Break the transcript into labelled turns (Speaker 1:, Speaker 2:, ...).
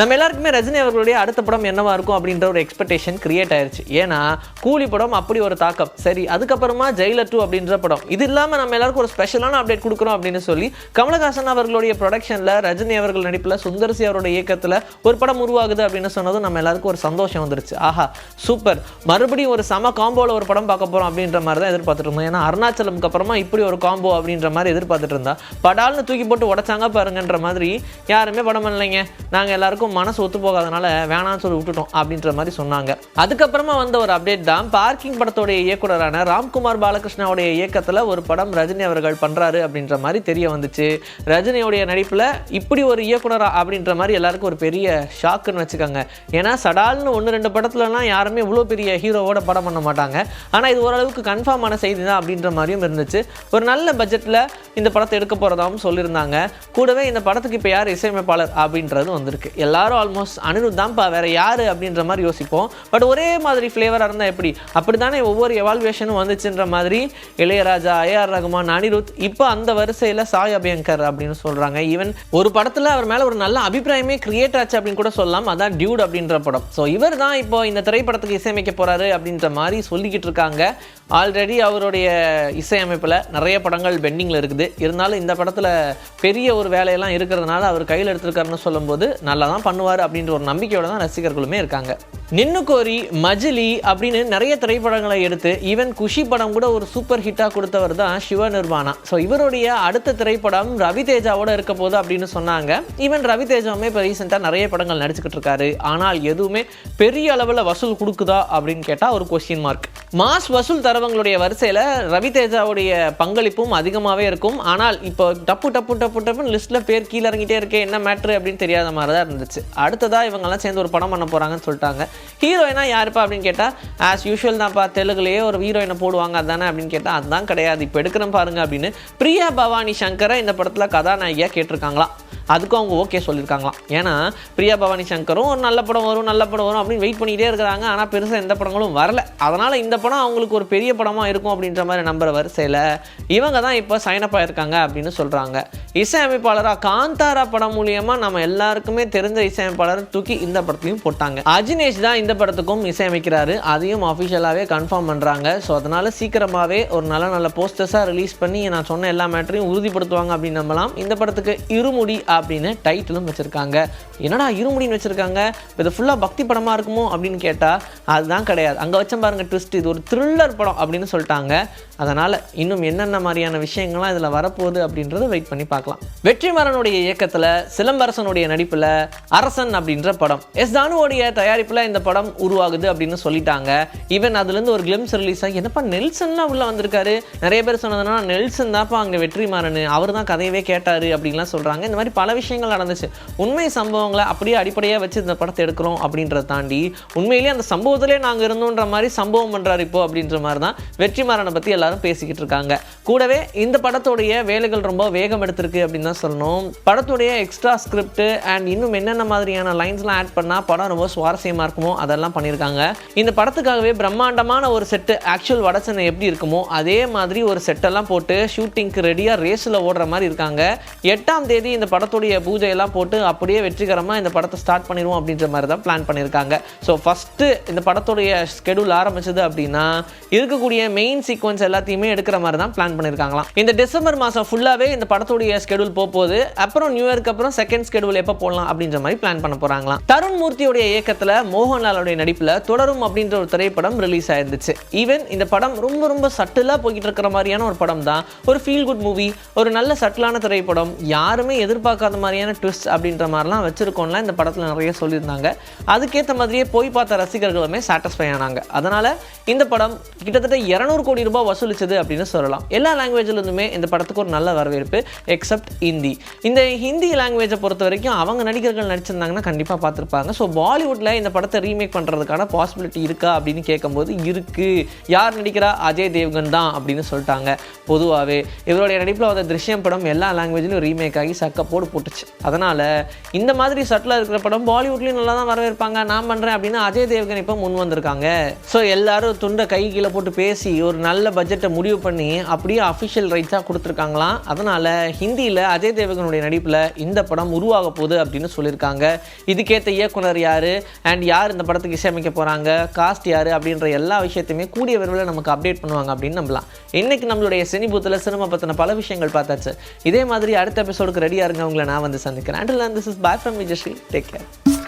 Speaker 1: நம்ம எல்லாருக்குமே ரஜினி அவர்களுடைய அடுத்த படம் என்னவா இருக்கும் அப்படின்ற ஒரு எக்ஸ்பெக்டேஷன் கிரியேட் ஆயிருச்சு. ஏன்னா கூலி படம் அப்படி ஒரு தாக்கம். சரி அதுக்கப்புறமா ஜெயிலர் டூ அப்படின்ற படம். இது இல்லாமல் நம்ம எல்லாருக்கும் ஒரு ஸ்பெஷலான அப்டேட் கொடுக்குறோம் அப்படின்னு சொல்லி கமலஹாசன் அவர்களுடைய ப்ரொடக்ஷனில் ரஜினி அவர்கள் நடிப்பில் சுந்தர்சி அவருடைய இயக்கத்தில் ஒரு படம் உருவாகுது அப்படின்னு சொன்னதும் நம்ம எல்லாருக்கும் ஒரு சந்தோஷம் வந்துருச்சு. ஆஹா சூப்பர் மறுபடியும் ஒரு சம காம்போவில் ஒரு படம் பார்க்க போகிறோம் அப்படின்ற மாதிரி தான் எதிர்பார்த்துட்டு இருந்தோம். ஏன்னா அருணாச்சலம்க்கு அப்புறமா இப்படி ஒரு காம்போ அப்படின்ற மாதிரி எதிர்பார்த்துட்டு இருந்தா படால்னு தூக்கி போட்டு உடைச்சாங்க பாருங்கன்ற மாதிரி யாருமே படம் பண்ணலைங்க. நாங்கள் எல்லாருக்கும் மனசு ஒத்து போகாதனால வேணான்னு சொல்லி விட்டுட்டோம் அப்படின்ற மாதிரி சொன்னாங்க. அதுக்கப்புறமா வந்த ஒரு அப்டேட் தான் பார்க்கிங் படத்தோடைய இயக்குனரான ராம்குமார் பாலகிருஷ்ணாவுடைய இயக்கத்தில் ஒரு படம் ரஜினி அவர்கள் பண்ணுறாரு அப்படின்ற மாதிரி தெரிய வந்துச்சு. ரஜினியோடைய நடிப்பில் இப்படி ஒரு இயக்குனரா அப்படின்ற மாதிரி எல்லாருக்கும் ஒரு பெரிய ஷாக்குன்னு வச்சுக்கோங்க. ஏன்னா சடால்னு ஒன்று ரெண்டு படத்துலலாம் யாருமே இவ்வளோ பெரிய ஹீரோவோட படம் பண்ண மாட்டாங்க. ஆனால் இது ஓரளவுக்கு கன்ஃபார்மான செய்தி தான் அப்படின்ற மாதிரியும் இருந்துச்சு. ஒரு நல்ல பட்ஜெட்டில் இந்த படத்தை எடுக்க போகிறதாகவும் சொல்லியிருந்தாங்க. கூடவே இந்த படத்துக்கு இப்போ யார் இசையமைப்பாளர் அப்படின்றது வந்திருக்கு. எல்லாரும் ஆல்மோஸ்ட் அனிருத் தான்ப்பா வேறு யார் அப்படின்ற மாதிரி யோசிப்போம். பட் ஒரே மாதிரி ஃப்ளேவராக இருந்தால் எப்படி? அப்படி தானே ஒவ்வொரு எவால்வேஷனும் வந்துச்சுன்ற மாதிரி இளையராஜா ஏஆர் ரகுமான் அனிருத் இப்போ அந்த வரிசையில் சாய் அபியங்கர் அப்படின்னு சொல்கிறாங்க ஈவன் ஒரு படத்தில் அவர் மேலே ஒரு நல்ல அபிப்பிராயமே கிரியேட் ஆச்சு அப்படின்னு கூட சொல்லலாம். அதான் டியூட் அப்படின்ற படம். ஸோ இவர் தான் இப்போ இந்த திரைப்படத்துக்கு இசையமைக்க போகிறாரு அப்படின்ற மாதிரி சொல்லிக்கிட்டு இருக்காங்க. ஆல்ரெடி அவருடைய இசையமைப்பில் நிறைய படங்கள் பெண்டிங்கில் இருக்குது. இருந்தாலும் இந்த படத்தில் பெரிய ஒரு வேலையெல்லாம் இருக்கிறதுனால அவர் கையில் எடுத்திருக்காருன்னு சொல்லும்போது நல்லா தான் பண்ணுவார் அப்படின்ற ஒரு நம்பிக்கையோட தான் ரசிகர்களுமே இருக்காங்க. நின்னு கோரி மஜிலி அப்படின்னு நிறைய திரைப்படங்களை எடுத்து ஈவன் குஷி படம் கூட ஒரு சூப்பர் ஹிட்டாக கொடுத்தவர் தான் சிவ நிர்வாணா ஸோ இவருடைய அடுத்த திரைப்படம் ரவி தேஜாவோட இருக்க போகுது அப்படின்னு சொன்னாங்க. ஈவன் ரவி தேஜாவுமே இப்போ ரீசெண்டாக நிறைய படங்கள் நடிச்சுக்கிட்டு இருக்காரு. ஆனால் எதுவுமே பெரிய அளவில் வசூல் கொடுக்குதா அப்படின்னு கேட்டால் ஒரு கொஸ்டின் மார்க் மாஸ் வசூல் தரவங்களுடைய வரிசையில் ரவி தேஜாவுடைய பங்களிப்பும் அதிகமாகவே இருக்கும். ஆனால் இப்போ டப்பு டப்பு டப்பு டப்புன்னு லிஸ்ட்டில் பேர் கீழே இறங்கிட்டே இருக்கே என்ன மேட்ரு அப்படின்னு தெரியாத மாதிரி தான் இருந்துச்சு. அடுத்ததாக இவங்கெல்லாம் சேர்ந்து ஒரு படம் பண்ண போகிறாங்கன்னு சொல்லிட்டாங்க. ஹீரோயினா யாருப்பா அப்படின்னு கேட்டால் ஆஸ் யூஷுவல் தான்ப்பா தெலுங்குலேயே ஒரு ஹீரோயினை போடுவாங்க அதானே அப்படின்னு கேட்டால் அதுதான் கிடையாது. இப்போ எடுக்கிறேன் பாருங்க அப்படின்னு பிரியா பவானி சங்கரை இந்த படத்தில் கதாநாயகியாக கேட்டிருக்காங்களாம். அதுக்கும் அவங்க ஓகே சொல்லியிருக்காங்களாம். ஏன்னா பிரியா பவானி சங்கரும் ஒரு நல்ல படம் வரும் நல்ல படம் வரும் அப்படின்னு வெயிட் பண்ணிகிட்டே இருக்கிறாங்க. ஆனால் பெருசாக எந்த படங்களும் வரல. அதனால் இந்த படம் அவங்களுக்கு ஒரு பெரிய படமாக இருக்கும் அப்படின்ற மாதிரி நம்புகிற வரிசையில் இவங்க தான் இப்போ சைனப் ஆயிருக்காங்க அப்படின்னு சொல்கிறாங்க இசையமைப்பாளராக காந்தாரா படம் மூலியமாக நம்ம எல்லாருக்குமே தெரிஞ்ச இசையமைப்பாளர் தூக்கி இந்த படத்துலையும் போட்டாங்க. அஜினேஷ் தான் இந்த படத்துக்கும் இசையமைக்கிறாரு. அதையும் அஃபிஷியலாகவே கன்ஃபார்ம் பண்ணுறாங்க ஸோ அதனால் சீக்கிரமாகவே ஒரு நல்ல நல்ல போஸ்டர்ஸாக ரிலீஸ் பண்ணி நான் சொன்ன எல்லா மேட்டரையும் உறுதிப்படுத்துவாங்க அப்படின்னு நம்பலாம். இந்த படத்துக்கு இருமுடி அப்படின்னு டைட்டிலும் வச்சுருக்காங்க. என்னடா இருமுடின்னு வச்சுருக்காங்க? இது ஃபுல்லாக பக்தி படமாக இருக்குமோ அப்படின்னு கேட்டால் அதுதான் கிடையாது. அங்கே வச்ச பாருங்க ட்விஸ்ட் இது ஒரு த்ரில்லர் படம் அப்படின்னு சொல்லிட்டாங்க. அதனால் இன்னும் என்னென்ன மாதிரியான விஷயங்கள்லாம் இதில் வரப்போகுது அப்படின்றத வெயிட் பண்ணி பார்க்கலாம். வெற்றிமாறனுடைய இயக்கத்தில் சிலம்பரசனுடைய நடிப்பில் அரசன் அப்படின்ற படம். எஸ் தானுவோடைய தயாரிப்பில் இந்த படம் உருவாகுது அப்படின்னு சொல்லிட்டாங்க. ஈவன் அதுலேருந்து ஒரு கிளிம்ஸ் ரிலீஸ் ஆகி என்னப்பா நெல்சன்லாம் உள்ளே வந்திருக்காரு? நிறைய பேர் சொன்னதுனா நெல்சன் தான்ப்பா அங்கே வெற்றிமாறன். அவர் தான் கதையவே கேட்டார் அப்படின்லாம் சொல்கிறாங்க இந்த மாதிரி பல விஷயங்கள் நடந்துச்சு. உண்மை சம்பவங்களை அப்படியே அடிப்படையாக வச்சு இந்த படத்தை எடுக்கிறோம் அப்படின்றத தாண்டி உண்மையிலேயே அந்த சம்பவத்திலே நாங்கள் இருந்தோன்ற மாதிரி சம்பவம் பண்ணுறாரு இப்போ அப்படின்ற மாதிரி தான் வெற்றிமாறனை பற்றி எல்லாரும் பேசிக்கிட்டு இருக்காங்க. கூடவே இந்த படத்துடைய வேலைகள் ரொம்ப வேகம் எடுத்திருக்கு அப்படின்னு தான் சொல்லணும். படத்துடைய எக்ஸ்ட்ரா ஸ்கிரிப்ட் அண்ட் இன்னும் என்னென்ன மாதிரியான லைன்ஸ்லாம் ஆட் பண்ணால் படம் ரொம்ப சுவாரஸ்யமாக இருக்குமோ அதெல்லாம் பண்ணியிருக்காங்க. இந்த படத்துக்காகவே பிரம்மாண்டமான ஒரு செட்டு ஆக்சுவல் வடசனை எப்படி இருக்குமோ அதே மாதிரி ஒரு செட்டெல்லாம் போட்டு ஷூட்டிங்க்கு ரெடியாக ரேஸில் ஓடுற மாதிரி இருக்காங்க. எட்டாம் தேதி இந்த படத்துடைய பூஜையெல்லாம் போட்டு அப்படியே வெற்றிகரமாக இந்த படத்தை ஸ்டார்ட் பண்ணிடுவோம் அப்படின்ற மாதிரி தான் பிளான் பண்ணியிருக்காங்க. ஸோ ஃபஸ்ட்டு இந்த படத்துடைய ஸ்கெடியூல் ஆரம்பிச்சது அப்படின்னா இருக்கக்கூடிய மெயின் சீக்வன்ஸ் எல்லாத்தையுமே எடுக்கிற மாதிரி தான் பிளான் பண்ணியிருக்காங்களாம் இந்த டிசம்பர் மாதம் ஃபுல்லாகவே இந்த படத்துடைய ஸ்கெடியூல் போகுது அப்புறம் நியூ இயர்க்கு அப்புறம் செகண்ட் ஸ்கெடியூல் எப்போ போடலாம் அப்படின்ற மாதிரி பிளான் பண்ண போகிறாங்களாம் தருண் மூர்த்தியுடைய இயக்கத்தில் மோகன்லாலுடைய நடிப்பில் தொடரும் அப்படின்ற ஒரு திரைப்படம் ரிலீஸ் ஆயிருந்துச்சு. ஈவன் இந்த படம் ரொம்ப ரொம்ப சட்டிலாக போய்கிட்டு இருக்கிற மாதிரியான ஒரு படம் தான். ஒரு ஃபீல் குட் மூவி ஒரு நல்ல சட்டிலான திரைப்படம். யாருமே எதிர்பார்க்காத மாதிரியான ட்விஸ்ட் அப்படின்ற மாதிரிலாம் வச்சிருக்கோம்லாம் இந்த படத்தில் நிறைய சொல்லியிருந்தாங்க. அதுக்கேற்ற மாதிரியே போய் பார்த்த ரசிகர்களுமே சாட்டிஸ்ஃபை ஆனாங்க. அதனால் இந்த படம் கிட்டத்தட்ட இரநூறு கோடி ரூபாய் வசூல் வசூலிச்சது அப்படின்னு சொல்லலாம். எல்லா லாங்குவேஜ்லேருந்துமே இந்த படத்துக்கு ஒரு நல்ல வரவேற்பு எக்ஸப்ட் ஹிந்தி. இந்த ஹிந்தி லாங்குவேஜை பொறுத்த வரைக்கும் அவங்க நடிகர்கள் நடிச்சிருந்தாங்கன்னா கண்டிப்பாக பார்த்துருப்பாங்க. ஸோ பாலிவுட்டில் இந்த படத்தை ரீமேக் பண்ணுறதுக்கான பாசிபிலிட்டி இருக்கா அப்படின்னு கேட்கும்போது இருக்குது யார் நடிக்கிறா? அஜய் தேவ்கன் தான் அப்படின்னு சொல்லிட்டாங்க. பொதுவாகவே இவருடைய நடிப்பில் வந்த திருஷ்யம் படம் எல்லா லாங்குவேஜ்லையும் ரீமேக் ஆகி சக்கப்போடு போட்டுச்சு. அதனால் இந்த மாதிரி சட்டில் இருக்கிற படம் பாலிவுட்லேயும் நல்லா தான் வரவேற்பாங்க. நான் பண்ணுறேன் அப்படின்னு அஜய் தேவ்கன் இப்போ முன் வந்திருக்காங்க. ஸோ எல்லாரும் துண்டை கை கீழே போட்டு பேசி ஒரு நல்ல பட்ஜெட் ப்ராஜெக்டை முடிவு பண்ணி அப்படியே அஃபிஷியல் ரைட்ஸாக கொடுத்துருக்காங்களாம். அதனால் ஹிந்தியில் அஜய் தேவகனுடைய நடிப்பில் இந்த படம் உருவாக போகுது அப்படின்னு சொல்லியிருக்காங்க. இதுக்கேற்ற இயக்குனர் யார்? அண்ட் யார் இந்த படத்துக்கு இசையமைக்க போகிறாங்க காஸ்ட் யார்? அப்படின்ற எல்லா விஷயத்தையுமே கூடிய விரைவில் நமக்கு அப்டேட் பண்ணுவாங்க அப்படின்னு நம்பலாம். இன்றைக்கி நம்மளுடைய சினிபூத்தில் சினிமா பற்றின பல விஷயங்கள் பார்த்தாச்சு. இதே மாதிரி அடுத்த எபிசோடுக்கு ரெடியாக இருங்க. உங்களை நான் வந்து சந்திக்கிறேன். And this is bye from Vijayasri take care